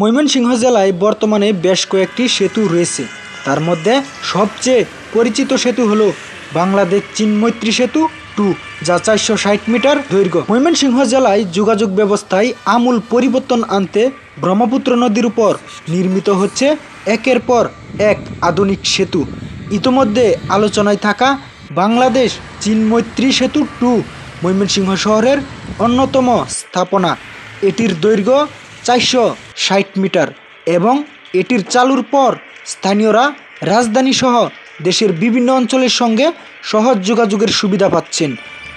ময়মনসিংহ জেলায় বর্তমানে বেশ কয়েকটি সেতু রয়েছে। তার মধ্যে সবচেয়ে পরিচিত সেতু হলো বাংলাদেশ চীন মৈত্রী সেতু টু, যা চারশো ষাট মিটার দৈর্ঘ্য। ময়মনসিংহ জেলায় যোগাযোগ ব্যবস্থায় আমূল পরিবর্তন আনতে ব্রহ্মপুত্র নদীর উপর নির্মিত হচ্ছে একের পর এক আধুনিক সেতু। ইতোমধ্যে আলোচনায় থাকা বাংলাদেশ চীন মৈত্রী সেতু টু ময়মনসিংহ শহরের অন্যতম স্থাপনা। এটির দৈর্ঘ্য চারশো ষাট মিটার এবং এটির চালুর পর স্থানীয়রা রাজধানী সহ দেশের বিভিন্ন অঞ্চলের সঙ্গে সহজ যোগাযোগের সুবিধা পাচ্ছেন।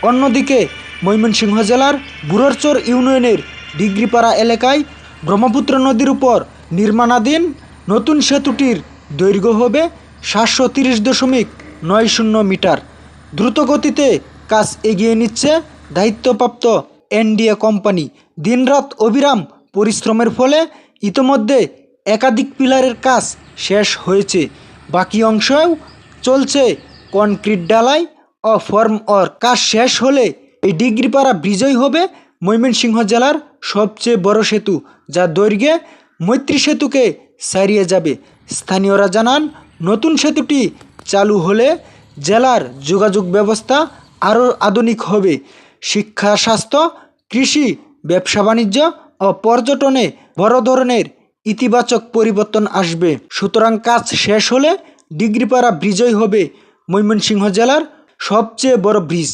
অন্যদিকে ময়মনসিংহ জেলার বুড়রচর ইউনিয়নের ডিগ্রিপাড়া এলাকায় ব্রহ্মপুত্র নদীর উপর নির্মাণাধীন নতুন সেতুটির দৈর্ঘ্য হবে সাতশো তিরিশ দশমিক নয় শূন্য মিটার। দ্রুতগতিতে কাজ এগিয়ে নিচ্ছে দায়িত্বপ্রাপ্ত এনডিএ কোম্পানি। দিনরাত অবিরাম পরিশ্রমের ফলে ইতোমধ্যে একাধিক পিলারের কাজ শেষ হয়েছে। বাকি অংশেও চলছে কনক্রিট ডালাই ও ফর্ম অর কাজ শেষ হলে এই ডিগ্রিপাড়া ব্রিজই হবে ময়মনসিংহ জেলার সবচেয়ে বড় সেতু, যা দৈর্ঘ্যে মৈত্রী সেতুকে সারিয়ে যাবে। স্থানীয়রা জানান, নতুন সেতুটি চালু হলে জেলার যোগাযোগ ব্যবস্থা আরও আধুনিক হবে। শিক্ষা, স্বাস্থ্য, কৃষি, ব্যবসা, বাণিজ্য ও পর্যটনে বড় ধরনের ইতিবাচক পরিবর্তন আসবে। সুতরাং কাজ শেষ হলে ডিগ্রিপাড়া ব্রিজই হবে ময়মনসিংহ জেলার সবচেয়ে বড় ব্রিজ।